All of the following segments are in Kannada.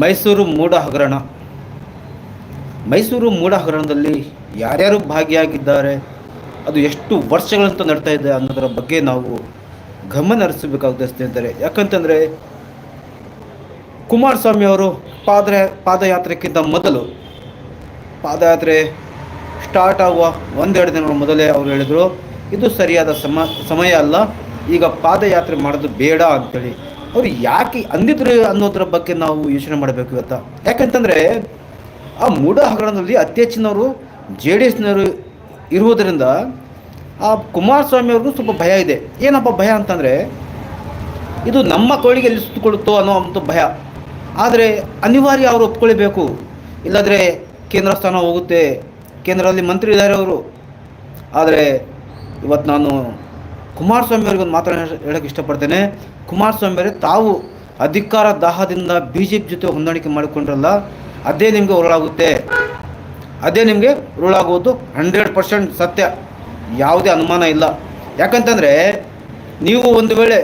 ಮೈಸೂರು ಮೂಢ ಹಗರಣ. ಮೈಸೂರು ಮೂಢ ಹಗರಣದಲ್ಲಿ ಯಾರ್ಯಾರು ಭಾಗಿಯಾಗಿದ್ದಾರೆ, ಅದು ಎಷ್ಟು ವರ್ಷಗಳಂತ ನಡ್ತಾ ಇದೆ ಅನ್ನೋದರ ಬಗ್ಗೆ ನಾವು ಗಮನ ಹರಿಸಬೇಕಾಗುತ್ತೆ ಸ್ನೇಹಿತರೆ. ಯಾಕಂತಂದರೆ ಕುಮಾರಸ್ವಾಮಿ ಅವರು ಪಾದ ಪಾದಯಾತ್ರೆಕ್ಕಿಂತ ಮೊದಲು, ಪಾದಯಾತ್ರೆ ಸ್ಟಾರ್ಟ್ ಆಗುವ ಒಂದೆರಡು ದಿನಗಳ ಮೊದಲೇ ಅವರು ಹೇಳಿದರು, ಇದು ಸರಿಯಾದ ಸಮ, ಸಮಯ ಅಲ್ಲ, ಈಗ ಪಾದಯಾತ್ರೆ ಮಾಡೋದು ಬೇಡ ಅಂತೇಳಿ. ಅವರು ಯಾಕೆ ಅಂದಿದ್ರು ಅನ್ನೋದ್ರ ಬಗ್ಗೆ ನಾವು ಯೋಚನೆ ಮಾಡಬೇಕು ಇವತ್ತು. ಯಾಕಂತಂದರೆ ಆ ಮೂಢ ಹಗರಣದಲ್ಲಿ ಅತಿ ಹೆಚ್ಚಿನವರು ಜೆ ಡಿ ಎಸ್ನವರು ಇರುವುದರಿಂದ ಆ ಕುಮಾರಸ್ವಾಮಿ ಅವ್ರಿಗೂ ಸ್ವಲ್ಪ ಭಯ ಇದೆ. ಏನಪ್ಪ ಭಯ ಅಂತಂದರೆ ಇದು ನಮ್ಮ ಕೋಳಿಗೆ ಎಲ್ಲಿ ಸುತ್ತಕೊಳ್ಳುತ್ತೋ ಅನ್ನೋ ಒಂದು ಭಯ. ಆದರೆ ಅನಿವಾರ್ಯ ಅವರು ಒಪ್ಕೊಳ್ಬೇಕು. ಇಲ್ಲಾಂದರೆ ಕೇಂದ್ರ ಸ್ಥಾನ ಹೋಗುತ್ತೆ. ಕೇಂದ್ರದಲ್ಲಿ ಮಂತ್ರಿ ಇದ್ದಾರೆ ಅವರು. ಆದರೆ ಇವತ್ತು ನಾನು ಕುಮಾರಸ್ವಾಮಿ ಅವರಿಗೊಂದು ಮಾತನ್ನು ಹೇಳೋಕ್ಕೆ ಇಷ್ಟಪಡ್ತೇನೆ. ಕುಮಾರಸ್ವಾಮಿ ಅವರೇ ತಾವು ಅಧಿಕಾರ ದಾಹದಿಂದ ಬಿ ಜೆ ಪಿ ಜೊತೆ ಹೊಂದಾಣಿಕೆ ಮಾಡಿಕೊಂಡ್ರಲ್ಲ, ಅದೇ ನಿಮಗೆ ಉರುಳಾಗುತ್ತೆ. ಅದೇ ನಿಮಗೆ ಉರುಳಾಗುವುದು ಹಂಡ್ರೆಡ್ ಪರ್ಸೆಂಟ್ ಸತ್ಯ. ಯಾವುದೇ ಅನುಮಾನ ಇಲ್ಲ. ಯಾಕಂತಂದರೆ ನೀವು ಒಂದು ವೇಳೆ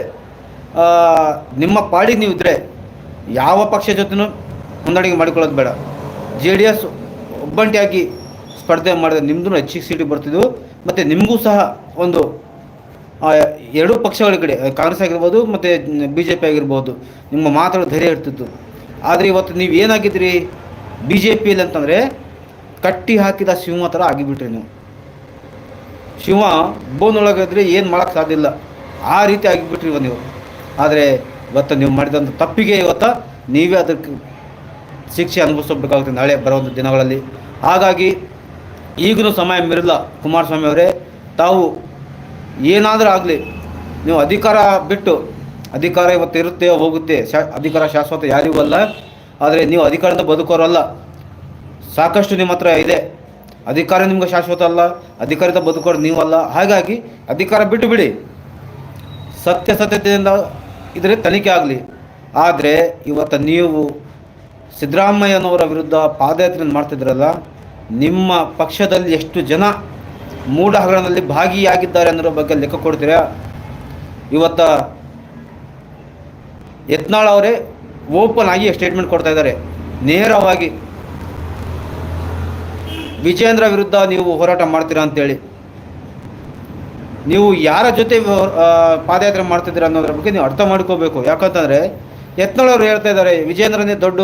ನಿಮ್ಮ ಪಾಡಿಗೆ ನೀವು ಇದ್ದರೆ ಯಾವ ಪಕ್ಷ ಜೊತೆನೂ ಹೊಂದಾಣಿಕೆ ಮಾಡಿಕೊಳ್ಳೋದು ಬೇಡ. ಜೆ ಡಿ ಎಸ್ ಒಬ್ಬಂಟಿಯಾಗಿ ಸ್ಪರ್ಧೆ ಮಾಡಿದ್ರೆ ನಿಮ್ಮದು ಹೆಚ್ಚಿಗೆ ಸೀಟಿಗೆ ಬರ್ತಿದ್ವು, ಮತ್ತು ನಿಮಗೂ ಸಹ ಒಂದು ಎರಡೂ ಪಕ್ಷಗಳ ಕಡೆ ಕಾಂಗ್ರೆಸ್ ಆಗಿರ್ಬೋದು ಮತ್ತು ಬಿ ಜೆ ಪಿ ಆಗಿರ್ಬೋದು, ನಿಮ್ಮ ಮಾತಾಡೋ ಧೈರ್ಯ ಇರ್ತಿತ್ತು. ಆದರೆ ಇವತ್ತು ನೀವು ಏನಾಗಿದ್ರಿ ಬಿ ಜೆ ಪಿಯಲ್ಲಿ ಅಂತಂದರೆ ಕಟ್ಟಿ ಹಾಕಿದ ಸಿಂಹ ಥರ ಆಗಿಬಿಟ್ರಿ ನೀವು. ಶಿವ ಬೋನೊಳಗಿದ್ರೆ ಏನು ಮಾಡೋಕ್ಕೆ ಸಾಧ್ಯ ಇಲ್ಲ. ಆ ರೀತಿ ಆಗಿಬಿಟ್ರಿ ಇವ ನೀವು. ಆದರೆ ಇವತ್ತು ನೀವು ಮಾಡಿದಂಥ ತಪ್ಪಿಗೆ ಇವತ್ತು ನೀವೇ ಅದಕ್ಕೆ ಶಿಕ್ಷೆ ಅನುಭವಿಸಬೇಕಾಗುತ್ತೆ ನಾಳೆ ಬರುವಂಥ ದಿನಗಳಲ್ಲಿ. ಹಾಗಾಗಿ ಈಗಲೂ ಸಮಯ ಮೀರಿಲ್ಲ. ಕುಮಾರಸ್ವಾಮಿ ಅವರೇ, ತಾವು ಏನಾದರೂ ಆಗಲಿ, ನೀವು ಅಧಿಕಾರ ಬಿಟ್ಟು, ಅಧಿಕಾರ ಇವತ್ತು ಇರುತ್ತೆ, ಹೋಗುತ್ತೆ ಅಧಿಕಾರ ಶಾಶ್ವತ ಯಾರಿಗೂ ಅಲ್ಲ, ಆದರೆ ನೀವು ಅಧಿಕಾರದ ಬದುಕೋರಲ್ಲ. ಸಾಕಷ್ಟು ನಿಮ್ಮ ಹತ್ರ ಇದೆ. ಅಧಿಕಾರ ನಿಮ್ಗೆ ಶಾಶ್ವತ ಅಲ್ಲ ಅಧಿಕಾರದ ಬದುಕೋರು ನೀವಲ್ಲ ಹಾಗಾಗಿ ಅಧಿಕಾರ ಬಿಟ್ಟು ಬಿಡಿ. ಸತ್ಯಸತ್ಯತೆಯಿಂದ ಇದ್ರೆ ತನಿಖೆ ಆಗಲಿ. ಆದರೆ ಇವತ್ತು ನೀವು ಸಿದ್ದರಾಮಯ್ಯನವರ ವಿರುದ್ಧ ಪಾದಯಾತ್ರೆ ಮಾಡ್ತಿದ್ರಲ್ಲ, ನಿಮ್ಮ ಪಕ್ಷದಲ್ಲಿ ಎಷ್ಟು ಜನ ಮೂಢ ಹಗರಣದಲ್ಲಿ ಭಾಗಿಯಾಗಿದ್ದಾರೆ ಅನ್ನೋ ಬಗ್ಗೆ ಲೆಕ್ಕ ಕೊಡ್ತೀರಾ? ಇವತ್ತ ಯತ್ನಾಳ್ ಅವರೇ ಓಪನ್ ಆಗಿ ಸ್ಟೇಟ್ಮೆಂಟ್ ಕೊಡ್ತಾ ಇದ್ದಾರೆ. ನೇರವಾಗಿ ವಿಜೇಂದ್ರ ವಿರುದ್ಧ ನೀವು ಹೋರಾಟ ಮಾಡ್ತೀರಾ ಅಂತೇಳಿ. ನೀವು ಯಾರ ಜೊತೆ ಪಾದಯಾತ್ರೆ ಮಾಡ್ತಿದ್ದೀರಾ ಅನ್ನೋದ್ರ ಬಗ್ಗೆ ನೀವು ಅರ್ಥ ಮಾಡ್ಕೋಬೇಕು. ಯಾಕಂತಂದರೆ ಯತ್ನಾಳ್ ಅವರು ಹೇಳ್ತಾ ಇದ್ದಾರೆ ವಿಜೇಂದ್ರನೇ ದೊಡ್ಡ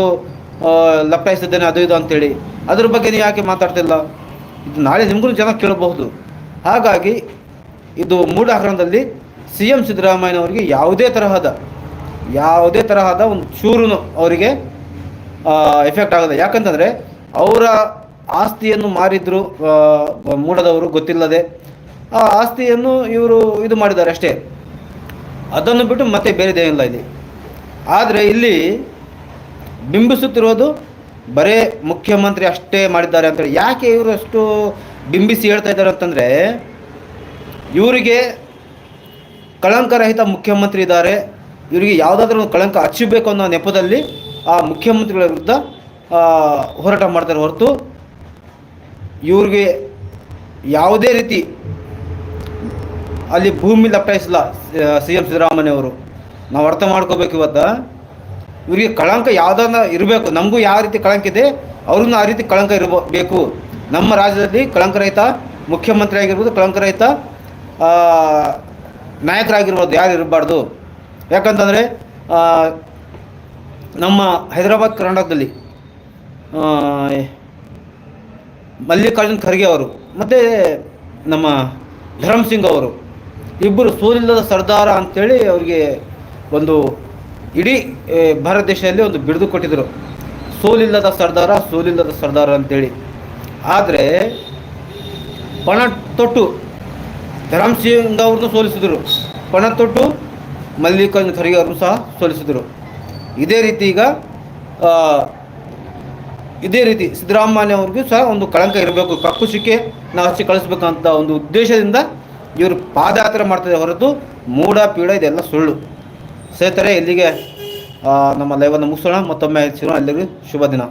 ಆ, ಲಪ್ಪಾಯಿಸಿದ್ದೇನೆ ಅದು ಇದು ಅಂತೇಳಿ. ಅದ್ರ ಬಗ್ಗೆ ನೀವು ಯಾಕೆ ಮಾತಾಡ್ತಿಲ್ಲ? ಇದು ನಾಳೆ ನಿಮಗೂ ಜನ ಕೇಳಬಹುದು. ಹಾಗಾಗಿ ಇದು ಮೂಢ ಹಗರಣದಲ್ಲಿ ಸಿ ಎಂ ಸಿದ್ದರಾಮಯ್ಯನವರಿಗೆ ಯಾವುದೇ ತರಹದ ಯಾವುದೇ ತರಹದ ಒಂದು ಚೂರು ಅವರಿಗೆ ಎಫೆಕ್ಟ್ ಆಗದೆ. ಯಾಕಂತಂದರೆ ಅವರ ಆಸ್ತಿಯನ್ನು ಮಾರಿದ್ರು ಮೂಡದವರು ಗೊತ್ತಿಲ್ಲದೆ, ಆ ಆಸ್ತಿಯನ್ನು ಇವರು ಇದು ಮಾಡಿದ್ದಾರೆ ಅಷ್ಟೇ. ಅದನ್ನು ಬಿಟ್ಟು ಮತ್ತೆ ಬೇರೆದೇನಿಲ್ಲ ಇಲ್ಲಿ. ಆದರೆ ಇಲ್ಲಿ ಬಿಂಬಿಸುತ್ತಿರೋದು ಬರೇ ಮುಖ್ಯಮಂತ್ರಿ ಅಷ್ಟೇ ಮಾಡಿದ್ದಾರೆ ಅಂತೇಳಿ ಯಾಕೆ ಇವರು ಅಷ್ಟು ಬಿಂಬಿಸಿ ಹೇಳ್ತಾ ಇದ್ದಾರೆ ಅಂತಂದರೆ, ಇವರಿಗೆ ಕಳಂಕರಹಿತ ಮುಖ್ಯಮಂತ್ರಿ ಇದ್ದಾರೆ. ಇವರಿಗೆ ಯಾವುದಾದ್ರೂ ಒಂದು ಕಳಂಕ ಹಚ್ಚಬೇಕು ಅನ್ನೋ ನೆಪದಲ್ಲಿ ಆ ಮುಖ್ಯಮಂತ್ರಿಗಳ ವಿರುದ್ಧ ಹೋರಾಟ ಮಾಡ್ತಾರೆ ಹೊರತು ಇವ್ರಿಗೆ ಯಾವುದೇ ರೀತಿ ಅಲ್ಲಿ ಭೂಮಿ ಲಪ್ಟಾಯಿಸಿಲ್ಲ, ಸಿ ಎಂ ಸಿದ್ದರಾಮಯ್ಯವರು ನಾವು ಅರ್ಥ ಮಾಡ್ಕೋಬೇಕು ಇವತ್ತು. ಇವರಿಗೆ ಕಳಂಕ ಯಾವುದನ್ನ ಇರಬೇಕು. ನಮಗೂ ಯಾವ ರೀತಿ ಕಳಂಕ ಇದೆ ಅವ್ರನ್ನ ಆ ರೀತಿ ಕಳಂಕ ಇರಬೇಕು. ಬೇಕು ನಮ್ಮ ರಾಜ್ಯದಲ್ಲಿ ಕಳಂಕ ರಹಿತ, ಮುಖ್ಯಮಂತ್ರಿ ಆಗಿರ್ಬೋದು, ಕಳಂಕ ರಹಿತ ನಾಯಕರಾಗಿರ್ಬೋದು, ಯಾರು ಇರಬಾರ್ದು. ಯಾಕಂತಂದರೆ ನಮ್ಮ ಹೈದರಾಬಾದ್ ಕರ್ನಾಟಕದಲ್ಲಿ ಮಲ್ಲಿಕಾರ್ಜುನ್ ಖರ್ಗೆ ಅವರು ಮತ್ತು ನಮ್ಮ ಧರಮ್ ಸಿಂಗ್ ಅವರು ಇಬ್ಬರು ಸೋಲಿಲ್ಲದ ಸರ್ದಾರ ಅಂಥೇಳಿ ಅವರಿಗೆ ಒಂದು ಇಡೀ ಭಾರತ ದೇಶದಲ್ಲಿ ಒಂದು ಬಿಡಿದು ಕೊಟ್ಟಿದ್ದರು ಸೋಲಿಲ್ಲದ ಸರ್ದಾರ ಸೋಲಿಲ್ಲದ ಸರ್ದಾರ ಅಂತೇಳಿ. ಆದರೆ, ಪಣ ತೊಟ್ಟು ಧರಮ್ ಸಿಂಗ್ ಅವ್ರನ್ನೂ ಸೋಲಿಸಿದರು. ಪಣ ತೊಟ್ಟು, ಮಲ್ಲಿಕಾರ್ಜುನ ಖರ್ಗೆ ಅವ್ರನ್ನೂ ಸಹ ಸೋಲಿಸಿದರು. ಇದೇ ರೀತಿ ಈಗ ಇದೇ ರೀತಿ ಸಿದ್ದರಾಮಯ್ಯ ಅವ್ರಿಗೂ ಸಹ ಒಂದು ಕಳಂಕ ಇರಬೇಕು. ಕಪ್ಪು ಶಿಕ್ಕೆ ನಾವು ಹಚ್ಚಿ ಕಳಿಸ್ಬೇಕಂತ ಒಂದು ಉದ್ದೇಶದಿಂದ ಇವರು ಪಾದಯಾತ್ರೆ ಮಾಡ್ತಾರೆ ಹೊರತು ಮೂಡ ಪೀಡ ಇದೆಲ್ಲ ಸುಳ್ಳು. ಸ್ನೇಹಿತರೆ ಇಲ್ಲಿಗೆ ನಮ್ಮ ಲೈವನ್ನು ಮುಗಿಸೋಣ. ಮತ್ತೊಮ್ಮೆ ಎಲ್ಲರಿಗೂ ಶುಭ ದಿನ.